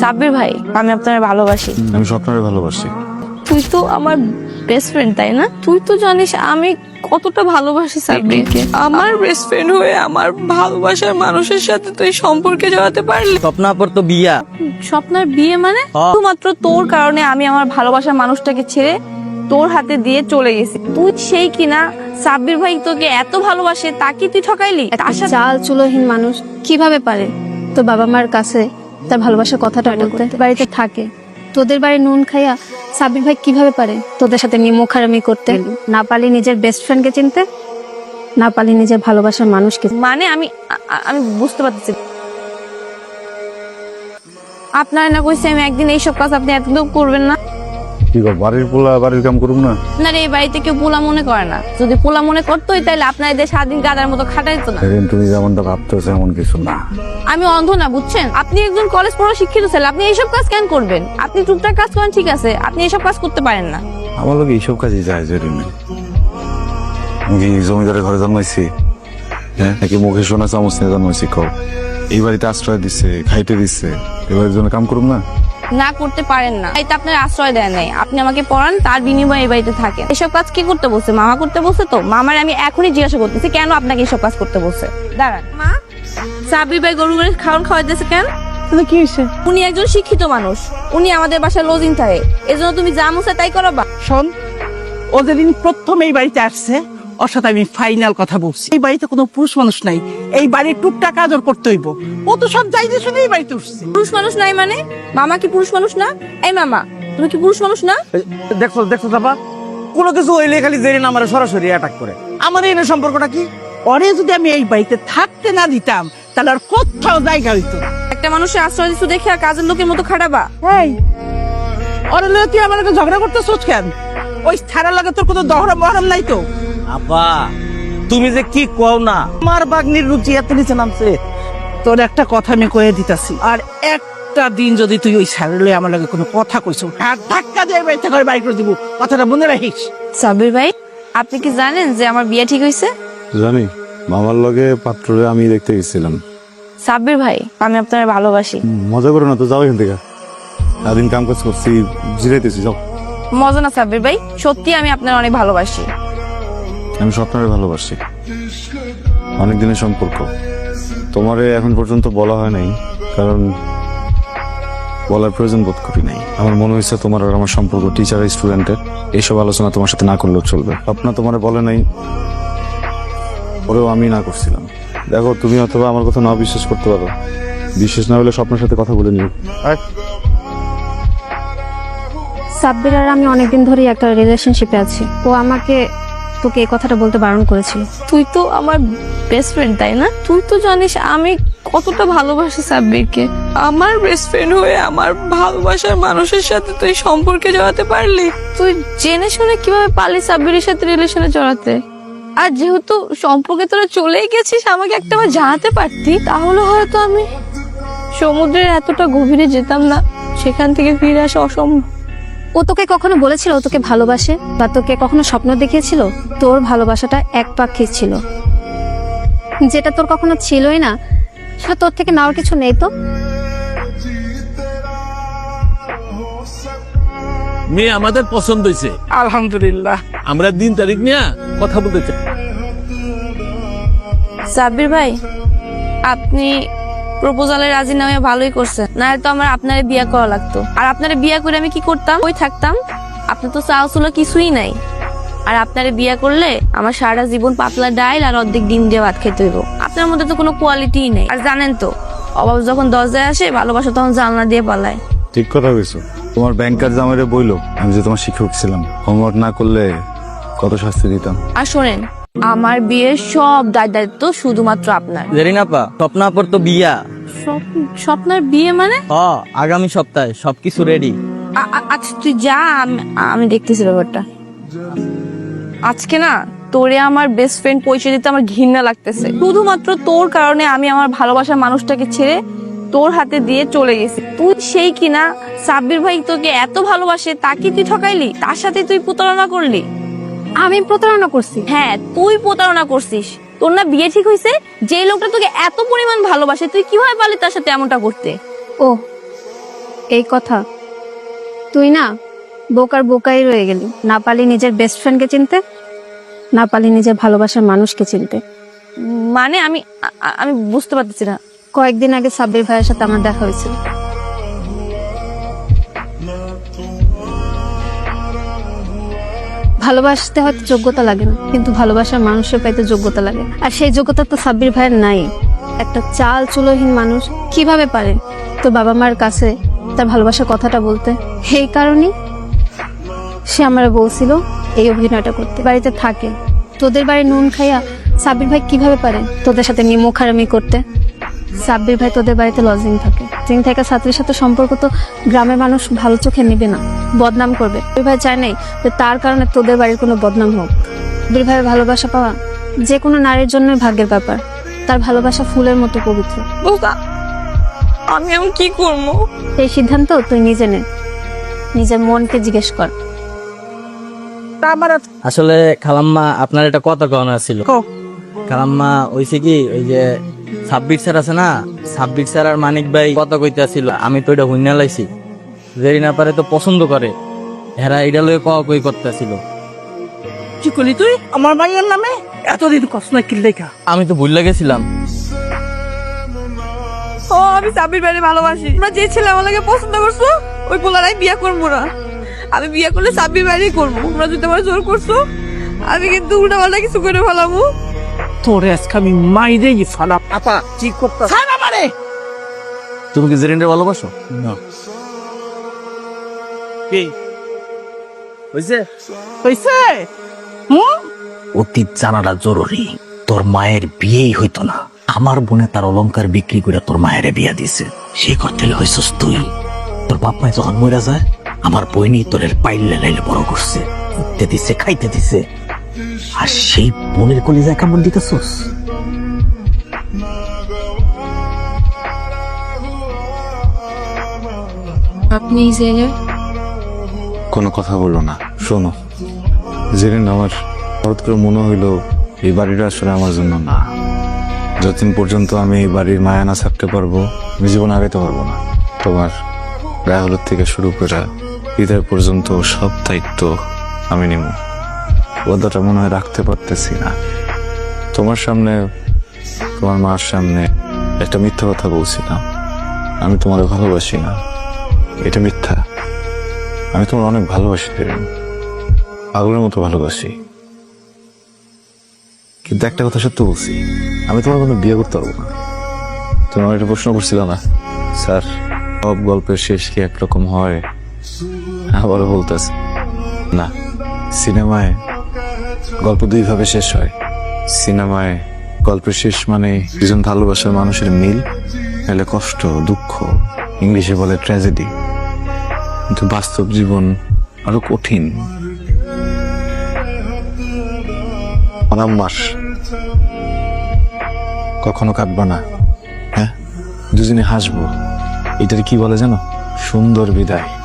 সাব্বির ভাই আমি আপনার ভালোবাসি। আমি স্বপ্নরে ভালোবাসি। তুই তো আমার বেস্ট ফ্রেন্ড তাই না? তুই তো জানিস আমি কতটা ভালোবাসি সাব্বিরকে। আমার বেস্ট ফ্রেন্ড হয়ে আমার ভালোবাসার মানুষের সাথে তুই সম্পর্কে জড়াতে পারলি? স্বপ্নাপর তো বিয়া। স্বপ্নার বিয়ে মানে। শুধুমাত্র তোর কারণে আমি আমার ভালোবাসার মানুষটাকে ছেড়ে তোর হাতে দিয়ে চলে গেছি। তুই সেই কিনা সাব্বির ভাই তোকে এত ভালোবাসে তাকে তুই ঠকাইলি? সাথে চাল চুলোহীন মানুষ কীভাবে পারে? তো বাবা মার কাছে তার ভালোবাসার কথাটা বলতে বাড়িতে থাকে। তোদের বাড়ি নুন খাইয়া সাবির ভাই কীভাবে পারে? তোদের সাথে নিয়ে মুখারামি করতে। না পালি নিজের বেস্ট ফ্রেন্ডকে চিনতে? না পালি নিজের ভালোবাসার মানুষকে মানে আমি আমি বুঝতে পারতেছি আপনার না কইছে আমি একদিন এইসব কাজ আপনি একদম করবেন না? কি কর বাড়ির পোলা বাড়ির কাম করুম না? আপনার এই বাড়িতে কেউ পোলা মনে করে না। যদি পোলা মনে করতোই তাহলে আপনার এদের সারাদিন গাদার মতো খাটাইতো না। সেদিন তুমি যেমনটা ভাবতেছো এমন কিছু না। আমি অন্ধ না বুঝছেন? আপনি একজন কলেজ পড়া শিক্ষিত ছেলে আপনি এইসব কাজ কেন করবেন? আপনি টুকটাক কাজ করেন ঠিক আছে। আপনি এইসব কাজ করতে পারেন না। আমার লোক এইসব কাজই যায় জরুরি আমি কি জমিদারের ঘরে জন্মাইছি? হ্যাঁ? নাকি মুখে সোনা চামচ নিয়ে জন্মাইছি কও? এই বাড়িতে আশ্রয় দিচ্ছে খাইতে দিচ্ছে এবার জন্য কাম করুম না? না করতে পারেন না। তো আপনার আশ্রয় দেয় নাই। আপনি আমাকে পড়ান তার বিনিময়ে এই বাড়িতে থাকেন। এসব কাজ কি করতে বলছে? মামা করতে বলছে তো? মামার আমি এখনই জিজ্ঞাসা করতেছি কেন আপনাকে এসব কাজ করতে বলছে? দাঁড়ান। মা? সাবির ভাই গরু গরু খাওয়ান খাওয়াইতেছে কেন? কি হয়েছে? উনি একজন শিক্ষিত মানুষ। উনি আমাদের বাসায় লজিং থাকে। এজন্য তুমি যা মুছে তাই করো বা। শোন ও যেদিন প্রথম এই বাড়িতে আসছে ওর সাথে আমি ফাইনাল কথা বলছি। এই বাড়িতে কোনো পুরুষ মানুষ নাই। এই বাড়ির টুকটাক আদর করতে হইব। ও তো সব যাই যে শুনে এই বাড়িতে উঠছে। পুরুষ মানুষ নাই মানে? মামা কি পুরুষ মানুষ না? এই মামা তুমি কি পুরুষ মানুষ না? দেখছ দেখছ চাপা কোনো কিছু হইলে খালি জেরিন আমার সরাসরি অ্যাটাক করে। আমার এনে সম্পর্কটা কি? ওরে যদি আমি এই বাড়িতে থাকতে না দিতাম তাহলে আর কোথাও জায়গা হইতো একটা মানুষের আশ্রয় দিচ্ছ দেখে আর কাজের লোকের মতো খাটাবা? এই ওরে তুই আমার ঝগড়া করতেছিস কেন? ওই ছাড়া লাগে তোর কোনো দহরম মহরম নাই তো? আপা তুমি যে কি কও না? আমার বাগনির রুচি এত নিচে নামছে। তোর একটা কথা আমি কয়ে দিতাছি। আর একটা দিন যদি তুই ওই স্যারেলে আমার লগে কোনো কথা কইছ আর ধাক্কা দিয়ে বাড়ি থেকে বাইক করে দিব। কথাটা মনে রাখিস? সাবির ভাই আপনি কি জানেন যে আমার বিয়ে ঠিক হয়েছে জানি। মামার লগে পাত্রে আমি দেখতে গেছিলাম। সাব্বির ভাই আমি আপনার ভালোবাসি। মজা করো না তো যাও এখান থেকে। সারাদিন কাম কাজ করছি জিরাইতেছি যাও। মজা না সাব্বির ভাই সত্যি আমি আপনার অনেক ভালোবাসি। আমি স্বপ্নরে ভালোবাসি। অনেক দিনের সম্পর্ক। তোমারে এখন পর্যন্ত বলা হয় নাই, কারণ বলার প্রয়োজন বোধ করি নাই। আমার মনে হয়েছে তোমার আর আমার সম্পর্ক টিচার স্টুডেন্টের এইসব আলোচনা তোমার সাথে না করলেও চলবে। স্বপ্ন তোমার বলে নাই, ওরেও আমি না করছিলাম। দেখো, তুমি অথবা আমার কথা না বিশ্বাস করতে পারো। বিশ্বাস না হলে স্বপ্নের সাথে কথা বলে নিও। সাব্বির আর আমি অনেকদিন ধরেই একটা রিলেশনশিপে আছি। ও আমাকে তোকে এই কথাটা বলতে বারণ করেছিল। তুই তো আমার বেস্ট ফ্রেন্ড তাই না? তুই তো জানিস আমি কতটা ভালোবাসি সাব্বিরকে। আমার বেস্ট ফ্রেন্ড হয়ে আমার ভালোবাসার মানুষের সাথে তুই সম্পর্কে জড়াতে পারলি? তুই জেনে শুনে কীভাবে পারলি সাব্বিরের সাথে রিলেশনে জড়াতে? আর যেহেতু সম্পর্কে তোরা চলেই গেছিস, আমাকে একটা বার জানাতে পারতি, তাহলে হয়তো আমি সমুদ্রের এতটা গভীরে যেতাম না, সেখান থেকে ফিরে আসা অসম্ভব। ও তোকে কখনো বলেছিল ও তোকে ভালোবাসে? বা তোকে কখনো স্বপ্ন দেখিয়েছিল? তোর ভালোবাসাটা একপাক্ষিক ছিল যেটা তোর কখনো ছিলই না সেটা তোর থেকে নেওয়ার কিছু নেই তো? মেয়ে আমাদের পছন্দ হয়েছে আলহামদুলিল্লাহ। আমরা দিন তারিখ নিয়ে কথা বলতে চাই। সাব্বির ভাই আপনি প্রপোজালে রাজি নামে ভালোই করছেন না তো আমার আপনারে বিয়ে করা লাগতো। আর আপনারে বিয়ে করে আমি কি করতাম? ওই থাকতাম? আপনার তো চাও ছিল কিছুই নাই। আর আপনারে বিয়ে করলে আমার সারা জীবন পাতলা ডাইল আর অর্ধেক ডিম দিয়ে ভাত খেতে হইব। আপনার মধ্যে তো কোনো কোয়ালিটিই নেই। আর জানেন তো অভাব যখন দরজায় আসে ভালোবাসা তখন জানলা দিয়ে পালায়। ঠিক কথা কইছো। তোমার ব্যাংকার জামাইরে বইলো আমি যে তোমার শিক্ষক ছিলাম। হোমওয়ার্ক না করলে কত শাস্তি দিতাম? আর শোনেন আমার বিয়ের সব দায় দায়িত্ব শুধুমাত্র আপনার। জেরিন আপা স্বপ্নাপর তো বিয়া। স্বপ্ন- স্বপ্নার বিয়ে মানে? হ আগামী সপ্তাহে সবকিছু রেডি আচ্ছা তুই যা আমি- আমি দেখতেছি ব্যাপারটা। আজকে না তোরে আমার বেস্ট ফ্রেন্ড পরিচয় দিতে আমার ঘৃণা লাগতেছে। শুধুমাত্র তোর কারণে আমি আমার ভালোবাসার মানুষটাকে ছেড়ে তোর হাতে দিয়ে চলে গেছি। তুই সেই কিনা? সাব্বির ভাই তোকে এত ভালোবাসে তাকে তুই ঠকাইলি? তার সাথে তুই প্রতারণা করলি? আমি প্রতারণা করছি। হ্যাঁ তুই প্রতারণা করছিস। তোর না বিয়ে ঠিক হয়েছে? যে লোকটা তোকে এত পরিমাণ ভালোবাসে তুই কীভাবে পারলি তার সাথে এমনটা করতে? ও এই কথা। তুই না বোকার বোকাই রয়ে গেলি। না পারলি নিজের বেস্ট ফ্রেন্ডকে চিনতে না পারলি নিজের ভালোবাসার মানুষকে চিনতে। মানে আমি আ- আ- আমি বুঝতে পারতেছি না। কয়েকদিন আগে সাব্বির ভাইয়ের সাথে আমার দেখা হয়েছিল। ভালোবাসতে হয়তো যোগ্যতা লাগে না, কিন্তু ভালোবাসার মানুষের পাইতে যোগ্যতা লাগে। আর সেই যোগ্যতা তো সাব্বির ভাইয়ের নাই। একটা চাল চুলোহীন মানুষ কীভাবে পারে? তো বাবা মার কাছে তার ভালোবাসার কথাটা বলতে। সেই কারণেই সে আমার বলছিল এই অভিনয়টা করতে। বাড়িতে থাকে। তোদের বাড়ি নুন খাইয়া সাব্বির ভাই কীভাবে পারে? তোদের সাথে নিয়ে মুখারামি করতে। সাব্বির ভাই তোদের বাড়িতে লজিং থাকে। লজিং থাকা ছাত্রীর সাথে সম্পর্ক তো গ্রামের মানুষ ভালো চোখে নেবে না বদনাম করবে। সাব্বির ভাই চায় নাই যে তার কারণে তোদের বাড়ির কোনো বদনাম হোক। সাব্বির ভাইয়ের ভালোবাসা পাওয়া যে কোনো নারীর জন্যই ভাগ্যের ব্যাপার। তার ভালোবাসা ফুলের মতো পবিত্র। আমি এখন কি করব? এই সিদ্ধান্ত তুই নিজে নে। নিজের মনকে জিজ্ঞেস কর। আসলে খালাম্মা আপনার একটা কথা কওনা ছিল। খালাম্মা কি ওই যে সাব্বির স্যার আছে না? সাব্বির স্যার আর মানিক ভাই কথা কইতে আসছিল আমি তো এটা হুইনা লাইছি। যেই না পারে তো পছন্দ করে। হেরা এটা লয়ে কওয়া কই করতেছিল। কি করলি তুই? আমার মাইয়ের নামে? এতদিন কষ্ট না কিনলে খা আমি তো ভুল গেছিলাম। ও আমি সাবির বাইরে ভালোবাসি। তোমরা যে ছেলে আমার লাগে পছন্দ করছ ওই পোলারাই বিয়ে করব না। আমি বিয়ে করলে সাবির বাইরেই করব। তোমরা যদি আমার জোর করছ আমি কিন্তু উল্টা পাল্টা কিছু করে ফেলাবো। তোরে আজকে আমি মাইরে ফালাম। আপা কি করতে ছাড় তুমি কি জেরিনরে ভালোবাসো? কি? হইছে? হইছে? হুম অতীত জানাটা জরুরি। তোর মায়ের বিয়েই হইতো না। আমার বোনে তার অলংকার বিক্রি করে তোর মায়ের বিয়া দিছে সে করতে হইছস তুই। তোর বাপ মায় যখন মরে যায় আমার বইনি তোরের পাইলে লাইলে বড় করছে। উঠতে দিছে খাইতে দিছে। আর সেই বোনের কলিজায় কামড় দিতেছস? আপনি কোনো কথা বলল না শোনো। জেরিন আমার হঠাৎ করে মনে হইল এই বাড়িটা আসলে আমার জন্য না যতদিন পর্যন্ত আমি এই বাড়ির মায়া না থাকতে পারব আমি জীবন আগাইতে পারব না। তোমার গায়ে হলুদ থেকে শুরু করে ঈদের পর্যন্ত সব দায়িত্ব আমি নিব। ওদাটা মনে হয় রাখতে পারতেছি না। তোমার সামনে, তোমার মার সামনে একটা মিথ্যা কথা বলছিলাম। আমি তোমার ভালোবাসি না। এটা মিথ্যা। আমি তোমার অনেক ভালোবাসি পাগলের মতো ভালোবাসি। কিন্তু একটা কথা সত্য বলছি, আমি তোমার কোনো বিয়ে করতে পারব না। তোমার একটা প্রশ্ন করছিল না? স্যার, সব গল্পের শেষ কি একরকম হয়? আবারও বলতেছে। না, সিনেমায় গল্প দুইভাবে শেষ হয়। সিনেমায় গল্পের শেষ মানে দুজন ভালোবাসার মানুষের মিল এলে কষ্ট, দুঃখ, ইংলিশে বলে ট্র্যাজেডি কিন্তু বাস্তব জীবন আরও কঠিন। অনাম মাস। কখনো কাটবা না। হ্যাঁ? দুজনে হাসবো। এটার কি বলে জানো? সুন্দর বিদায়।